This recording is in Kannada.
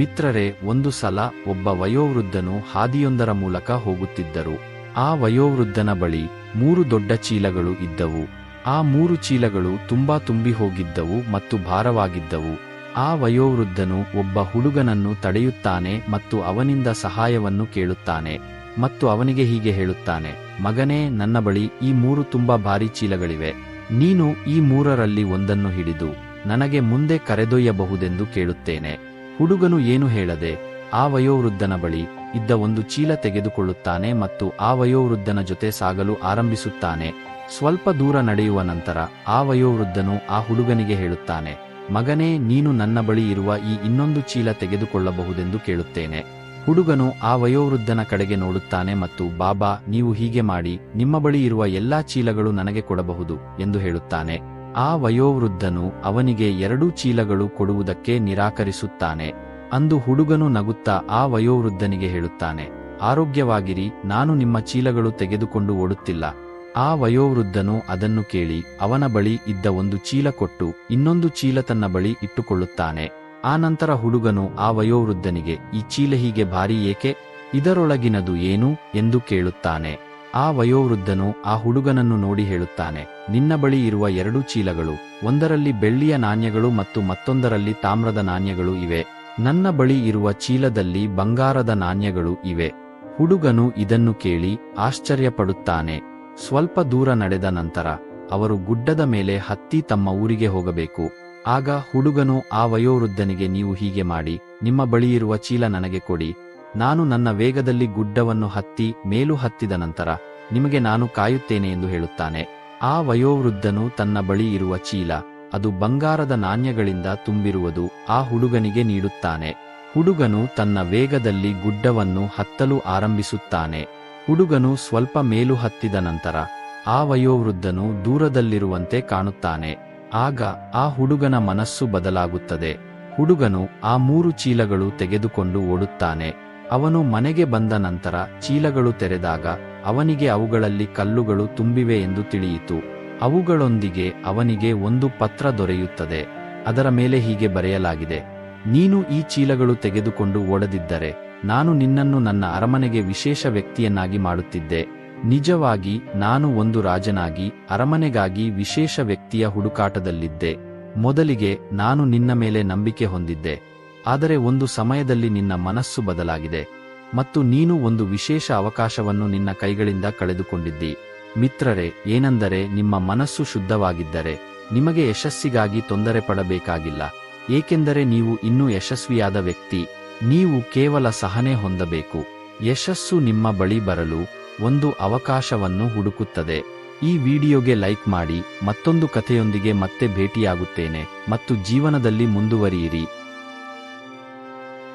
ಮಿತ್ರರೇ, ಒಂದು ಸಲ ಒಬ್ಬ ವಯೋವೃದ್ಧನು ಹಾದಿಯೊಂದರ ಮೂಲಕ ಹೋಗುತ್ತಿದ್ದರು. ಆ ವಯೋವೃದ್ಧನ ಬಳಿ ಮೂರು ದೊಡ್ಡ ಚೀಲಗಳು ಇದ್ದವು. ಆ ಮೂರು ಚೀಲಗಳು ತುಂಬಾ ತುಂಬಿ ಹೋಗಿದ್ದವು ಮತ್ತು ಭಾರವಾಗಿದ್ದವು. ಆ ವಯೋವೃದ್ಧನು ಒಬ್ಬ ಹುಡುಗನನ್ನು ತಡೆಯುತ್ತಾನೆ ಮತ್ತು ಅವನಿಂದ ಸಹಾಯವನ್ನು ಕೇಳುತ್ತಾನೆ ಮತ್ತು ಅವನಿಗೆ ಹೀಗೆ ಹೇಳುತ್ತಾನೆ, ಮಗನೇ, ನನ್ನ ಬಳಿ ಈ ಮೂರು ತುಂಬಾ ಭಾರಿ ಚೀಲಗಳಿವೆ. ನೀನು ಈ ಮೂರರಲ್ಲಿ ಒಂದನ್ನು ಹಿಡಿದು ನನಗೆ ಮುಂದೆ ಕರೆದೊಯ್ಯಬಹುದೆಂದು ಕೇಳುತ್ತೇನೆ. ಹುಡುಗನು ಏನು ಹೇಳದೆ, ಆ ವಯೋವೃದ್ಧನ ಬಳಿ ಇದ್ದ ಒಂದು ಚೀಲ ತೆಗೆದುಕೊಳ್ಳುತ್ತಾನೆ ಮತ್ತು ಆ ವಯೋವೃದ್ಧನ ಜೊತೆ ಸಾಗಲು ಆರಂಭಿಸುತ್ತಾನೆ. ಸ್ವಲ್ಪ ದೂರ ನಡೆಯುವ ನಂತರ ಆ ವಯೋವೃದ್ಧನು ಆ ಹುಡುಗನಿಗೆ ಹೇಳುತ್ತಾನೆ, ಮಗನೇ, ನೀನು ನನ್ನ ಬಳಿ ಇರುವ ಈ ಇನ್ನೊಂದು ಚೀಲ ತೆಗೆದುಕೊಳ್ಳಬಹುದೆಂದು ಕೇಳುತ್ತೇನೆ. ಹುಡುಗನು ಆ ವಯೋವೃದ್ಧನ ಕಡೆಗೆ ನೋಡುತ್ತಾನೆ ಮತ್ತು, ಬಾಬಾ, ನೀವು ಹೀಗೆ ಮಾಡಿ, ನಿಮ್ಮ ಬಳಿ ಇರುವ ಎಲ್ಲಾ ಚೀಲಗಳು ನನಗೆ ಕೊಡಬಹುದು, ಎಂದು ಹೇಳುತ್ತಾನೆ. ಆ ವಯೋವೃದ್ಧನು ಅವನಿಗೆ ಎರಡೂ ಚೀಲಗಳು ಕೊಡುವುದಕ್ಕೆ ನಿರಾಕರಿಸುತ್ತಾನೆ. ಅಂದು ಹುಡುಗನು ನಗುತ್ತಾ ಆ ವಯೋವೃದ್ಧನಿಗೆ ಹೇಳುತ್ತಾನೆ, ಆರೋಗ್ಯವಾಗಿರಿ, ನಾನು ನಿಮ್ಮ ಚೀಲಗಳು ತೆಗೆದುಕೊಂಡು ಓಡುತ್ತಿಲ್ಲ. ಆ ವಯೋವೃದ್ಧನು ಅದನ್ನು ಕೇಳಿ, ಅವನ ಬಳಿ ಇದ್ದ ಒಂದು ಚೀಲ ಕೊಟ್ಟು, ಇನ್ನೊಂದು ಚೀಲ ತನ್ನ ಬಳಿ ಇಟ್ಟುಕೊಳ್ಳುತ್ತಾನೆ. ಆ ನಂತರ ಹುಡುಗನು ಆ ವಯೋವೃದ್ಧನಿಗೆ, ಈ ಚೀಲ ಹೀಗೆ ಭಾರಿ ಏಕೆ? ಇದರೊಳಗಿನದು ಏನು? ಎಂದು ಕೇಳುತ್ತಾನೆ. ಆ ವಯೋವೃದ್ಧನು ಆ ಹುಡುಗನನ್ನು ನೋಡಿ ಹೇಳುತ್ತಾನೆ, ನಿನ್ನ ಬಳಿ ಇರುವ ಎರಡು ಚೀಲಗಳು, ಒಂದರಲ್ಲಿ ಬೆಳ್ಳಿಯ ನಾಣ್ಯಗಳು ಮತ್ತು ಮತ್ತೊಂದರಲ್ಲಿ ತಾಮ್ರದ ನಾಣ್ಯಗಳು ಇವೆ, ನನ್ನ ಬಳಿ ಇರುವ ಚೀಲದಲ್ಲಿ ಬಂಗಾರದ ನಾಣ್ಯಗಳು ಇವೆ. ಹುಡುಗನು ಇದನ್ನು ಕೇಳಿ ಆಶ್ಚರ್ಯಪಡುತ್ತಾನೆ. ಸ್ವಲ್ಪ ದೂರ ನಡೆದ ನಂತರ, ಅವರು ಗುಡ್ಡದ ಮೇಲೆ ಹತ್ತಿ ತಮ್ಮ ಊರಿಗೆ ಹೋಗಬೇಕು. ಆಗ ಹುಡುಗನು, ಆ ವಯೋವೃದ್ಧನಿಗೆ, ನೀವು ಹೀಗೆ ಮಾಡಿ, ನಿಮ್ಮ ಬಳಿಯಿರುವ ಚೀಲ ನನಗೆ ಕೊಡಿ ನಾನು ನನ್ನ ವೇಗದಲ್ಲಿ ಗುಡ್ಡವನ್ನು ಹತ್ತಿ ಮೇಲು ಹತ್ತಿದ ನಂತರ ನಿಮಗೆ ನಾನು ಕಾಯುತ್ತೇನೆ ಎಂದು ಹೇಳುತ್ತಾನೆ. ಆ ವಯೋವೃದ್ಧನು ತನ್ನ ಬಳಿ ಇರುವ ಚೀಲ, ಅದು ಬಂಗಾರದ ನಾಣ್ಯಗಳಿಂದ ತುಂಬಿರುವುದು ಆ ಹುಡುಗನಿಗೆ ನೀಡುತ್ತಾನೆ. ಹುಡುಗನು ತನ್ನ ವೇಗದಲ್ಲಿ ಗುಡ್ಡವನ್ನು ಹತ್ತಲು ಆರಂಭಿಸುತ್ತಾನೆ. ಹುಡುಗನು ಸ್ವಲ್ಪ ಮೇಲು ಹತ್ತಿದ ನಂತರ ಆ ವಯೋವೃದ್ಧನು ದೂರದಲ್ಲಿರುವಂತೆ ಕಾಣುತ್ತಾನೆ. ಆಗ ಆ ಹುಡುಗನ ಮನಸ್ಸು ಬದಲಾಗುತ್ತದೆ. ಹುಡುಗನು ಆ ಮೂರು ಚೀಲಗಳು ತೆಗೆದುಕೊಂಡು ಓಡುತ್ತಾನೆ. ಅವನು ಮನೆಗೆ ಬಂದ ನಂತರ ಚೀಲಗಳು ತೆರೆದಾಗ ಅವನಿಗೆ ಅವುಗಳಲ್ಲಿ ಕಲ್ಲುಗಳು ತುಂಬಿವೆ ಎಂದು ತಿಳಿಯಿತು. ಅವುಗಳೊಂದಿಗೆ ಅವನಿಗೆ ಒಂದು ಪತ್ರ ದೊರೆಯುತ್ತದೆ. ಅದರ ಮೇಲೆ ಹೀಗೆ ಬರೆಯಲಾಗಿದೆ, ನೀನು ಈ ಚೀಲಗಳು ತೆಗೆದುಕೊಂಡು ಓಡದಿದ್ದರೆ ನಾನು ನಿನ್ನನ್ನು ನನ್ನ ಅರಮನೆಗೆ ವಿಶೇಷ ವ್ಯಕ್ತಿಯನ್ನಾಗಿ ಮಾಡುತ್ತಿದ್ದೆ. ನಿಜವಾಗಿ ನಾನು ಒಂದು ರಾಜನಾಗಿ, ಅರಮನೆಗಾಗಿ ವಿಶೇಷ ವ್ಯಕ್ತಿಯ ಹುಡುಕಾಟದಲ್ಲಿದ್ದೆ. ಮೊದಲಿಗೆ ನಾನು ನಿನ್ನ ಮೇಲೆ ನಂಬಿಕೆ ಹೊಂದಿದ್ದೆ. ಆದರೆ ಒಂದು ಸಮಯದಲ್ಲಿ ನಿನ್ನ ಮನಸ್ಸು ಬದಲಾಗಿದೆ ಮತ್ತು ನೀನು ಒಂದು ವಿಶೇಷ ಅವಕಾಶವನ್ನು ನಿನ್ನ ಕೈಗಳಿಂದ ಕಳೆದುಕೊಂಡಿದ್ದಿ. ಮಿತ್ರರೇ, ಏನೆಂದರೆ ನಿಮ್ಮ ಮನಸ್ಸು ಶುದ್ಧವಾಗಿದ್ದರೆ ನಿಮಗೆ ಯಶಸ್ಸಿಗಾಗಿ ತೊಂದರೆ ಪಡಬೇಕಾಗಿಲ್ಲ ಏಕೆಂದರೆ ನೀವು ಇನ್ನೂ ಯಶಸ್ವಿಯಾದ ವ್ಯಕ್ತಿ. ನೀವು ಕೇವಲ ಸಹನೆ ಹೊಂದಬೇಕು. ಯಶಸ್ಸು ನಿಮ್ಮ ಬಳಿ ಬರಲು ಒಂದು ಅವಕಾಶವನ್ನು ಹುಡುಕುತ್ತದೆ. ಈ ವಿಡಿಯೋಗೆ ಲೈಕ್ ಮಾಡಿ ಮತ್ತೊಂದು ಕಥೆಯೊಂದಿಗೆ ಮತ್ತೆ ಭೇಟಿಯಾಗುತ್ತೇನೆ ಮತ್ತು ಜೀವನದಲ್ಲಿ ಮುಂದುವರಿಯಿರಿ.